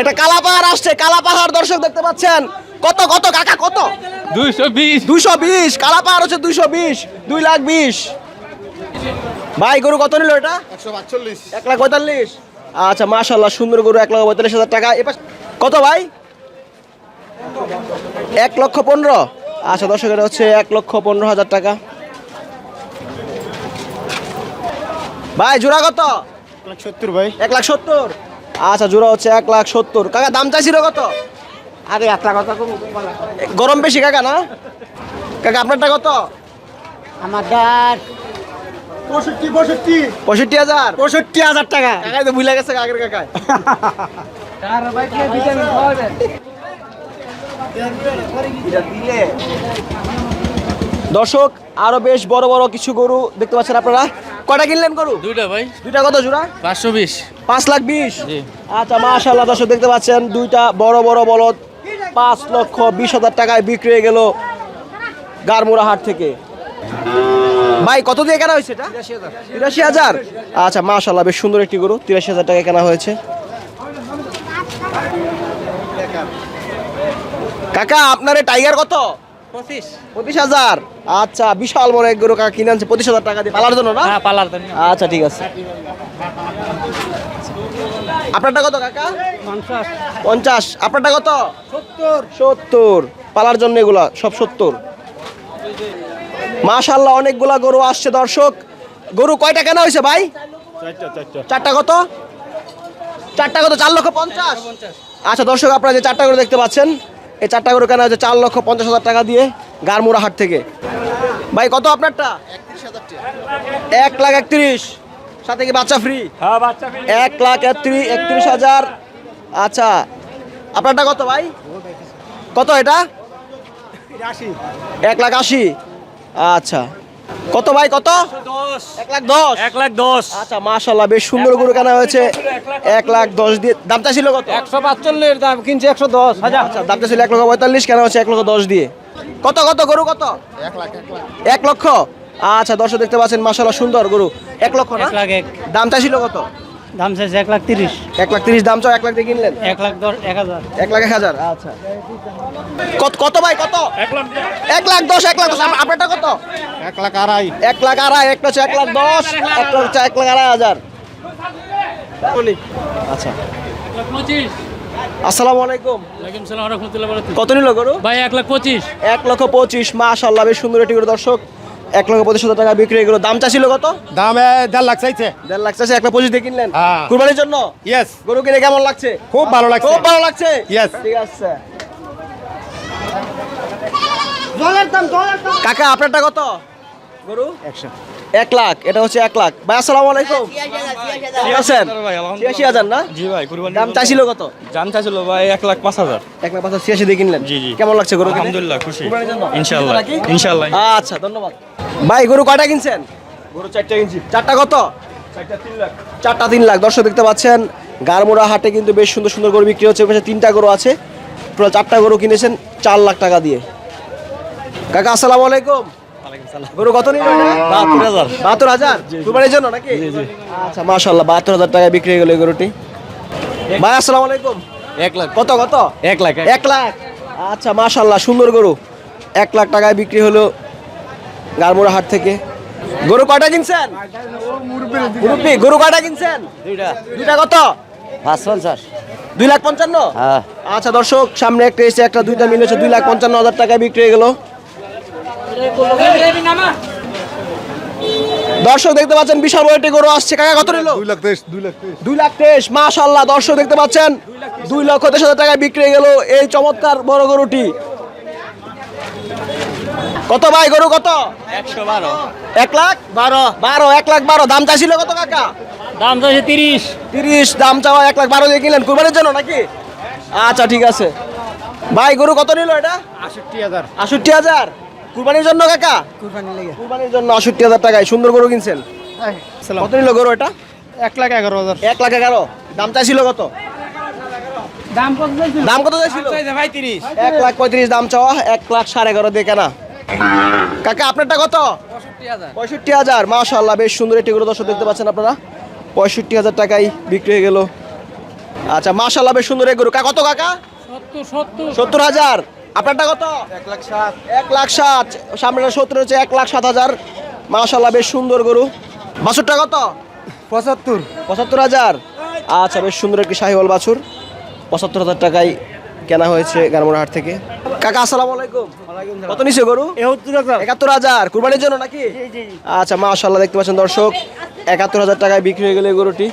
একটা কালা পাহাড় আসছে কালা পাহাড় দর্শক দেখতে পাচ্ছেন। কত কত কাকা কত? দুইশো বিশ। দুইশো বিশ কালা পাহাড় হচ্ছে দুইশো বিশ দুই লাখ বিশ। ভাই গরু কত নিল এটা? এক লাখ পঁয়তাল্লিশ। আচ্ছা মাশাল্লাহ সুন্দর গরু এক লাখ পঁয়তাল্লিশ হাজার টাকা। এবার কত ভাই? এক লক্ষ পনেরো। আচ্ছা দর্শক এটা হচ্ছে এক লক্ষ পনেরো হাজার টাকা। ভাই জোড়া কত? এক লাখ সত্তর ভাই। এক লাখ সত্তর। আচ্ছা জোড়া হচ্ছে এক লাখ সত্তর। কাকা দাম চাইছিল কত? আরে এক লাখ কথা গরম বেশি কাকা না? কাকা আপনারটা কত? আমার ডার পঁয়ষট্টি পঁয়ষট্টি। পঁয়ষট্টি হাজার? পঁয়ষট্টি হাজার টাকা। কাকাই তো ভুলে গেছে আগের কাকায়। দর্শক আরও বেশ বড় বড় কিছু গরু দেখতে পাচ্ছেন আপনারা। কটা কিনলেন গরু? দুইটা ভাই। দুইটা কত জোড়া? পাঁচশো বিশ। পাঁচ লাখ বিশ। আচ্ছা মাশাল্লাহ দর্শক দেখতে পাচ্ছেন দুইটা বড় বড় বলদ পাঁচ লক্ষ বিশ হাজার টাকায় বিক্রি হয়ে গেল গারমুড়া হাট থেকে। ভাই কত দিয়ে কেনা হয়েছে এটা? তিরাশি হাজার। আচ্ছা মাশাল্লাহ বেশ সুন্দর একটি গরু তিরাশি হাজার টাকায় কেনা হয়েছে। কাকা আপনার টাইগার কত? পঁচিশ। হাজার? আচ্ছা বিশাল বড় এক গরু কাকা কিনে আনছে। পঁচিশ হাজার টাকা দিয়ে পালার জন্য না? হ্যাঁ পালার তো আচ্ছা ঠিক আছে। আপনারটা কত কাকা? পঞ্চাশ। আপনারটা কত? সত্তর। সত্তর। পালার জন্য এগুলা সব সত্তর। মাশাল্লাহ অনেকগুলা গরু আসছে দর্শক। গরু কয়টা কেনা হয়েছে ভাই? চারটা কত? চারটা কত? চার লক্ষ পঞ্চাশ। আচ্ছা দর্শক আপনারা যে চারটা গরু দেখতে পাচ্ছেন এই চারটা গরু কেনা হয়েছে চার লক্ষ পঞ্চাশ হাজার টাকা দিয়ে গারমুড়া হাট থেকে। ভাই কত আপনারটা? এক লাখ একত্রিশ। সাথে কি বাচ্চা ফ্রি হ্যাঁ এক লাখ একত্রিশ একত্রিশ হাজার। আচ্ছা আপনারটা কত ভাই? কত এটা? এক লাখ আশি। আচ্ছা কত ভাই কত এক লাখ দশ এক লাখ দশ আচ্ছা মাশাল্লাহ বেশ সুন্দর গরু কেনা হয়েছে এক লাখ দশ দিয়ে দামটা ছিল কত একশো পাঁচচল্লিশ দাম কিনছে একশো দশ হাজার আচ্ছা দামটা ছিল এক লক্ষ পঁয়তাল্লিশ কেনা হচ্ছে এক লক্ষ দশ দিয়ে কত কত গরু কত এক লাখ এক লক্ষ আচ্ছা দর্শক দেখতে পাচ্ছেন মাশাল্লাহ সুন্দর গরু এক লক্ষ না এক লাখ এক দামটা ছিল কত দাম চাইছে এক লাখ তিরিশ এক লাখ তিরিশ দাম চাও এক লাখ দিয়ে কিনলেন এক লাখ দশ এক হাজার এক লাখ এক হাজার আচ্ছা কত কত ভাই কত এক লাখ এক লাখ দশ এক লাখ দশ আপনারটা কত এক লাখ আড়াই। এক লাখ আড়াই একটা হচ্ছে এক লাখ দশ একটা হচ্ছে এক লাখ আড়াই হাজার। আচ্ছা। আসসালামু আলাইকুম। ওয়ালাইকুম সালাম রহমতুল্লাহ কত নিল গরু? ভাই এক লাখ পঁচিশ। এক লক্ষ পঁচিশ মাশাল্লাহ বেশ সুন্দর একটি গরু দর্শক। এক লক্ষ পঁচিশ হাজার টাকা বিক্রি গেল। দাম চাচ্ছিল কত? দাম দেড় লাখ চাইছে। দেড় লাখ চাষে এক লাখ পঁচিশ দিয়ে কিনলেন? হ্যাঁ। কুরবানির জন্য? ইয়েস গরু কিনে কেমন লাগছে? খুব ভালো লাগছে। খুব ভালো লাগছে? Yes. ঠিক আছে। কাকা আপনারটা কত? গরু? এক লাখ এটা হচ্ছে এক লাখ। ভাই আসসালামু আলাইকুম। ঠিক আছেন? ছিয়াশি হাজার না? জি ভাই কুরবানি দাম চাইছিল কত? চাইছিল ভাই এক লাখ পাঁচ হাজার। এক লাখ পাঁচ ছিয়াশি দিয়ে কিনলেন? জি, জি। কেমন লাগছে গরু? আলহামদুলিল্লাহ খুশি। আচ্ছা ধন্যবাদ। ভাই গরু কয়টা কিনছেন? গরু চারটা কত? চারটা তিন লাখ। চারটা তিন লাখ। দর্শক দেখতে পাচ্ছেন গারমোড়া হাটে কিন্তু বেশ সুন্দর সুন্দর গরু বিক্রি হচ্ছে। পাশে তিনটা গরু আছে। চারটা গরু কিনেছেন চার লাখ টাকা দিয়ে। কাকা আসসালামু আলাইকুম। গরু কত নিল? বাহাত্তর হাজার। বাহাত্তর হাজার? কুরবানির জন্য নাকি? আচ্ছা মাশাল্লাহ বাহাত্তর হাজার টাকায় বিক্রি হয়ে গেল এই গরুটি। ভাই আসসালামু আলাইকুম। এক লাখ। কত কত? এক লাখ এক লাখ। আচ্ছা মাশাল্লাহ সুন্দর গরু। এক লাখ টাকায় বিক্রি হলো গারমোড়া হাট থেকে। গরু কয়টা কিনছেন? মুরব্বি গরু কয়টা কিনছেন? দুইটা। দুইটা কত? পাঁচ পঞ্চাশ দুই লাখ পঞ্চান্ন? হ্যাঁ। আচ্ছা দর্শক সামনে একটা এসে একটা দুইটা মিলে দুই লাখ পঞ্চান্ন হাজার টাকায় বিক্রি হয়ে গেল। দর্শক দেখতে পাচ্ছেন বিশাল বড় একটি গরু আসছে। কাকা কত নিল? দুই লাখ তেইশ দুই লাখ তেইশ। দুই লাখ তেইশ মাশাল্লাহ দর্শক দেখতে পাচ্ছেন দুই লক্ষ তেইশ হাজার টাকায় বিক্রি হয়ে গেল এই চমৎকার বড় গরুটি। কত ভাই গরু কত? একশো বারো। এক লাখ? বারো। বারো এক লাখ বারো। দাম চাইছিল কত কাকা? দাম চাইছে তিরিশ। তিরিশ দাম চাওয়া এক লাখ বারো দিয়ে কিনলেন। কুরবানির জন্য নাকি? আচ্ছা ঠিক আছে। ভাই গরু কত নিল এটা? আষট্টি হাজার। আষট্টি হাজার। কুরবানির জন্য কাকা? কুরবানির জন্য আষট্টি হাজার টাকায়। সুন্দর গরু কিনছেন? কত নিল গরু এটা? এক লাখ এগারো হাজার। এক লাখ এগারো। দাম চাইছিল কত? দাম কত দাম কত চাইছিল? এক লাখ পঁয়ত্রিশ দাম চাওয়া এক লাখ সাড়ে এগারো দিয়ে কেনা। কাকা আপনারটা কত? পঁয়ষট্টি হাজার। মাশাল্লাহ বেশ সুন্দর একটি গরু দর্শক দেখতে পাচ্ছেন আপনারা। পঁয়ষট্টি হাজার টাকায় বিক্রি হয়ে গেল। আচ্ছা মাশাল্লাহ বেশ সুন্দর এই গরু। কা- কত কাকা? সত্তর হাজার। আপনারটা কত? এক লাখ সাত। এক লাখ সাত। সামনে সত্তর হচ্ছে এক লাখ সাত হাজার। মাশাল্লাহ বেশ সুন্দর গরু। বাছুরটা কত? পঁচাত্তর। পঁচাত্তর হাজার। আচ্ছা বেশ সুন্দর একটি শাহিওয়াল বাছুর। পঁচাত্তর হাজার টাকায় কেনা হয়েছে গারমোড়া হাট থেকে। কাকা আসসালামু আলাইকুম। কত নিছে গরু? একাত্তর হাজার। কুরবানির জন্য নাকি? আচ্ছা মাশাল্লাহ দেখতে পাচ্ছেন দর্শক। একাত্তর হাজার টাকায় বিক্রি হয়ে গেলে গরুটি।